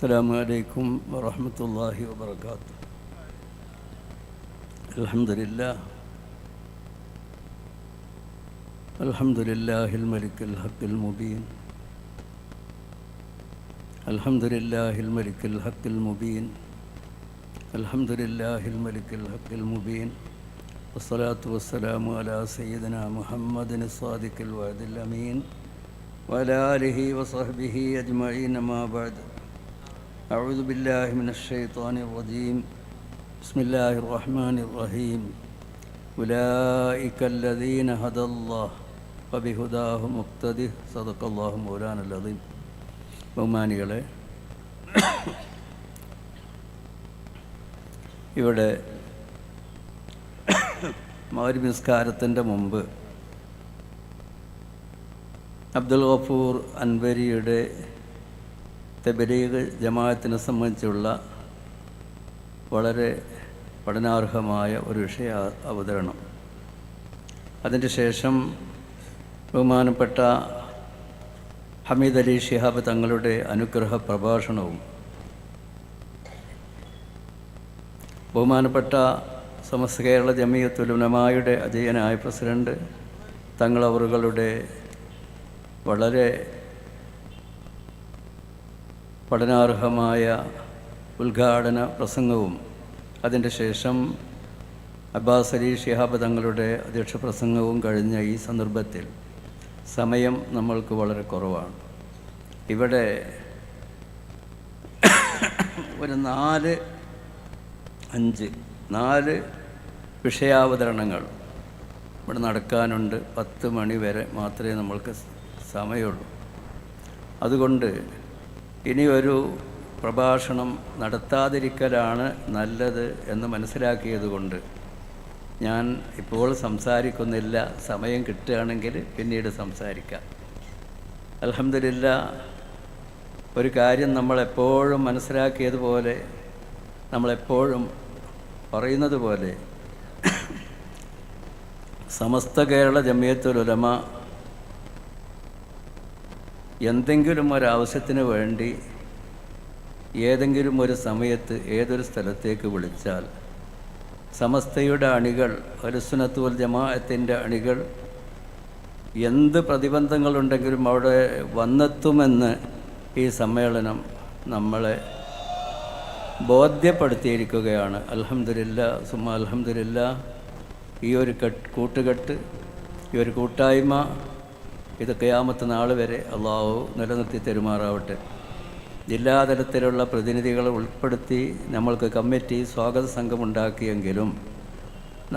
السلام عليكم ورحمة الله وبركاته. الحمد لله. الحمد لله الملك الحق المبين. الحمد لله الملك الحق المبين. الحمد لله الملك الحق المبين. والصلاة والسلام على سيدنا محمد الصادق الوعد الأمين. وعلى آله وصحبه أجمعين ما بعد. أعوذ بالله من الشيطان الرجيم بسم الله الرحمن الرحيم أولئك الذين هدى الله وبهداه مقتده صدق الله مولانا العظيم ബഹുമാനികളെ ഇവിടെ മൗരി നിസ്കാരത്തിൻ്റെ മുമ്പ് അബ്ദുൽ ഗഫൂർ അൻവരിയുടെ തെബലീഗ് ജമാഅത്തിനെ സംബന്ധിച്ചുള്ള വളരെ പഠനാർഹമായ ഒരു വിഷയ അവതരണം. അതിന്റെ ശേഷം ബഹുമാനപ്പെട്ട ഹമീദ് അലി ഷിഹാബ് തങ്ങളുടെ അനുഗ്രഹ പ്രഭാഷണവും ബഹുമാനപ്പെട്ട സമസ്ത കേരള ജമീയത്തുലമായുടെ അജയനായ പ്രസിഡന്റ് തങ്ങളവറുകളുടെ വളരെ പഠനാർഹമായ ഉദ്ഘാടന പ്രസംഗവും അതിന്റെ ശേഷം അബ്ബാസ് അലി ഷിഹാബ് തങ്ങളുടെ അധ്യക്ഷ പ്രസംഗവും കഴിഞ്ഞ ഈ സന്ദർഭത്തിൽ സമയം നമ്മൾക്ക് വളരെ കുറവാണ്. ഇവിടെ ഒരു നാല് അഞ്ച് നാല് വിഷയാവതരണങ്ങൾ ഇവിടെ നടക്കാനുണ്ട്. പത്ത് മണി വരെ മാത്രമേ നമ്മൾക്ക് സമയമുള്ളൂ. അതുകൊണ്ട് ഇനി ഒരു പ്രഭാഷണം നടത്താതിരിക്കലാണ് നല്ലത് എന്ന് മനസ്സിലാക്കിയത് കൊണ്ട് ഞാൻ ഇപ്പോൾ സംസാരിക്കുന്നില്ല. സമയം കിട്ടുകയാണെങ്കിൽ പിന്നീട് സംസാരിക്കാം. അലഹമില്ല ഒരു കാര്യം നമ്മളെപ്പോഴും മനസ്സിലാക്കിയതുപോലെ നമ്മളെപ്പോഴും പറയുന്നത് പോലെ സമസ്ത കേരള ജമിയത്തുലമ എന്തെങ്കിലും ഒരാവശ്യത്തിന് വേണ്ടി ഏതെങ്കിലും ഒരു സമയത്ത് ഏതൊരു സ്ഥലത്തേക്ക് വിളിച്ചാൽ സമസ്തയുടെ അണികൾ വൽ ജമാഅത്തിന്റെ അണികൾ എന്ത് പ്രതിബന്ധങ്ങളുണ്ടെങ്കിലും അവിടെ വന്നെത്തുമെന്ന് ഈ സമ്മേളനം നമ്മളെ ബോധ്യപ്പെടുത്തിയിരിക്കുകയാണ്. അലഹമില്ല സുമ അലഹമില്ല ഈ ഒരു കെട്ട് കൂട്ടുകെട്ട് ഈ ഒരു കൂട്ടായ്മ ഇത് കയാമത്ത് നാൾ വരെ അള്ളാഹു നിലനിർത്തി തരുമാറാവട്ടെ. ജില്ലാതലത്തിലുള്ള പ്രതിനിധികളെ ഉൾപ്പെടുത്തി നമ്മൾക്ക് കമ്മിറ്റി സ്വാഗത സംഘമുണ്ടാക്കിയെങ്കിലും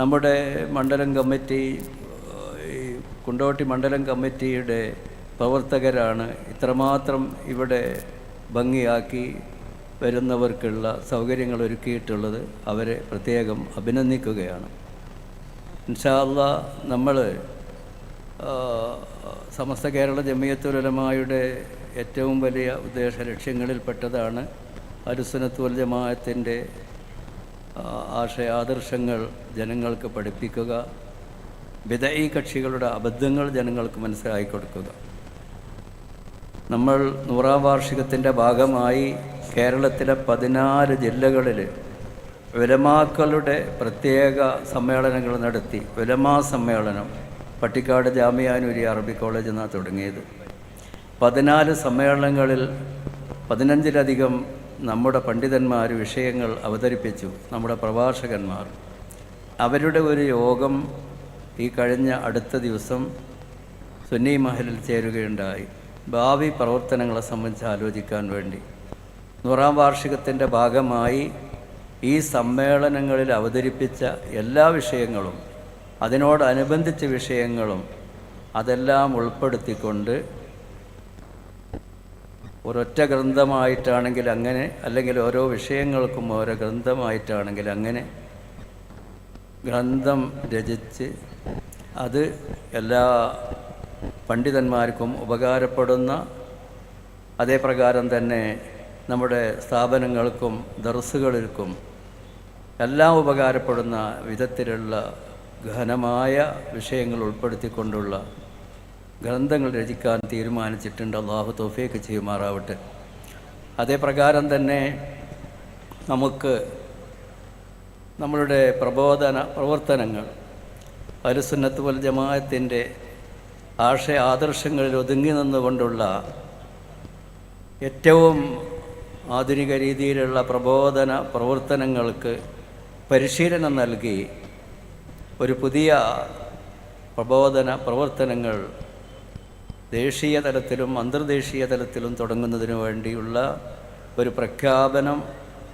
നമ്മുടെ മണ്ഡലം കമ്മിറ്റി കുണ്ടോട്ടി മണ്ഡലം കമ്മിറ്റിയുടെ പ്രവർത്തകരാണ് ഇത്രമാത്രം ഇവിടെ ഭംഗിയാക്കി വരുന്നവർക്കുള്ള സൗകര്യങ്ങൾ ഒരുക്കിയിട്ടുള്ളത്. അവരെ പ്രത്യേകം അഭിനന്ദിക്കുകയാണ്. ഇൻഷാല്ല നമ്മൾ സമസ്ത കേരള ജമിയത്തുലമായുടെ ഏറ്റവും വലിയ ഉദ്ദേശ ലക്ഷ്യങ്ങളിൽപ്പെട്ടതാണ് അരുസനത്തുൽ ജമാഅത്തിന്റെ ആശയ ആദർശങ്ങൾ ജനങ്ങൾക്ക് പഠിപ്പിക്കുക വിദയി കക്ഷികളുടെ അബദ്ധങ്ങൾ ജനങ്ങൾക്ക് മനസ്സിലാക്കി കൊടുക്കുക. നമ്മൾ നൂറാം വാർഷികത്തിന്റെ ഭാഗമായി കേരളത്തിലെ പതിനാല് ജില്ലകളിൽ വിലമാക്കളുടെ പ്രത്യേക സമ്മേളനങ്ങൾ നടത്തി. വിലമാ സമ്മേളനം. പട്ടിക്കാട് ജാമിയാനൂരി അറബി കോളേജിൽ നിന്നാണ് തുടങ്ങിയത്. പതിനാല് സമ്മേളനങ്ങളിൽ പതിനഞ്ചിലധികം നമ്മുടെ പണ്ഡിതന്മാർ വിഷയങ്ങൾ അവതരിപ്പിച്ചു നമ്മുടെ പ്രഭാഷകന്മാർ. അവരുടെ ഒരു യോഗം ഈ കഴിഞ്ഞ അടുത്ത ദിവസം സുന്നി മഹലിൽ ചേരുകയുണ്ടായി. ഭാവി പ്രവർത്തനങ്ങളെ സംബന്ധിച്ച് ആലോചിക്കാൻ വേണ്ടി. നൂറാം വാർഷികത്തിന്റെ ഭാഗമായി ഈ സമ്മേളനങ്ങളിൽ അവതരിപ്പിച്ച എല്ലാ വിഷയങ്ങളും അതിനോടനുബന്ധിച്ച വിഷയങ്ങളും അതെല്ലാം ഉൾപ്പെടുത്തിക്കൊണ്ട് ഒരൊറ്റ ഗ്രന്ഥമായിട്ടാണെങ്കിൽ അങ്ങനെ അല്ലെങ്കിൽ ഓരോ വിഷയങ്ങൾക്കും ഓരോ ഗ്രന്ഥമായിട്ടാണെങ്കിൽ അങ്ങനെ ഗ്രന്ഥം രചിച്ച് അത് എല്ലാ പണ്ഡിതന്മാർക്കും ഉപകാരപ്പെടുന്ന അതേപ്രകാരം തന്നെ നമ്മുടെ സ്ഥാപനങ്ങൾക്കും ദർസുകൾക്കും എല്ലാം ഉപകാരപ്പെടുന്ന വിധത്തിലുള്ള ഘനമായ വിഷയങ്ങൾ ഉൾപ്പെടുത്തിക്കൊണ്ടുള്ള ഗ്രന്ഥങ്ങൾ രചിക്കാൻ തീരുമാനിച്ചിട്ടുണ്ട്. അള്ളാഹു തോഫിയൊക്കെ ചെയ്യുമാറാവട്ടെ. അതേ പ്രകാരം തന്നെ നമുക്ക് നമ്മളുടെ പ്രബോധന പ്രവർത്തനങ്ങൾ അരുസുന്നത്ത് വൽ ജമാഅത്തിന്റെ ആശയ ആദർശങ്ങളിൽ ഒതുങ്ങി നിന്നുകൊണ്ടുള്ള ഏറ്റവും ആധുനിക രീതിയിലുള്ള പ്രബോധന പ്രവർത്തനങ്ങൾക്ക് പരിശീലനം നൽകി ഒരു പുതിയ പ്രബോധന പ്രവർത്തനങ്ങൾ ദേശീയ തലത്തിലും അന്തർദേശീയ തലത്തിലും തുടങ്ങുന്നതിന് വേണ്ടിയുള്ള ഒരു പ്രഖ്യാപനം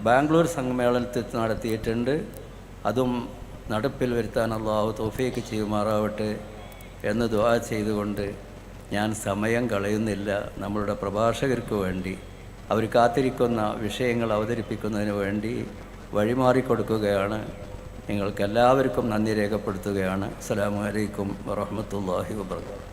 ബാംഗ്ലൂർ സമ്മേളനത്തിൽ നടത്തിയിട്ടുണ്ട്. അതും നടപ്പിൽ വരുത്താൻ അള്ളാഹു തോഫീക്ക് ചെയ്യുമാറാവട്ടെ എന്ന് ദുആ ചെയ്തുകൊണ്ട് ഞാൻ സമയം കളയുന്നില്ല. നമ്മളുടെ പ്രഭാഷകർക്ക് വേണ്ടി അവർ കാത്തിരിക്കുന്ന വിഷയങ്ങൾ അവതരിപ്പിക്കുന്നതിന് വേണ്ടി വഴിമാറിക്കൊടുക്കുകയാണ് നിങ്ങൾക്കെല്ലാവർക്കും നന്ദി രേഖപ്പെടുത്തുകയാണ്. അസ്സലാമു അലൈക്കും വറഹ്മത്തുള്ളാഹി വബർക്കാത്തു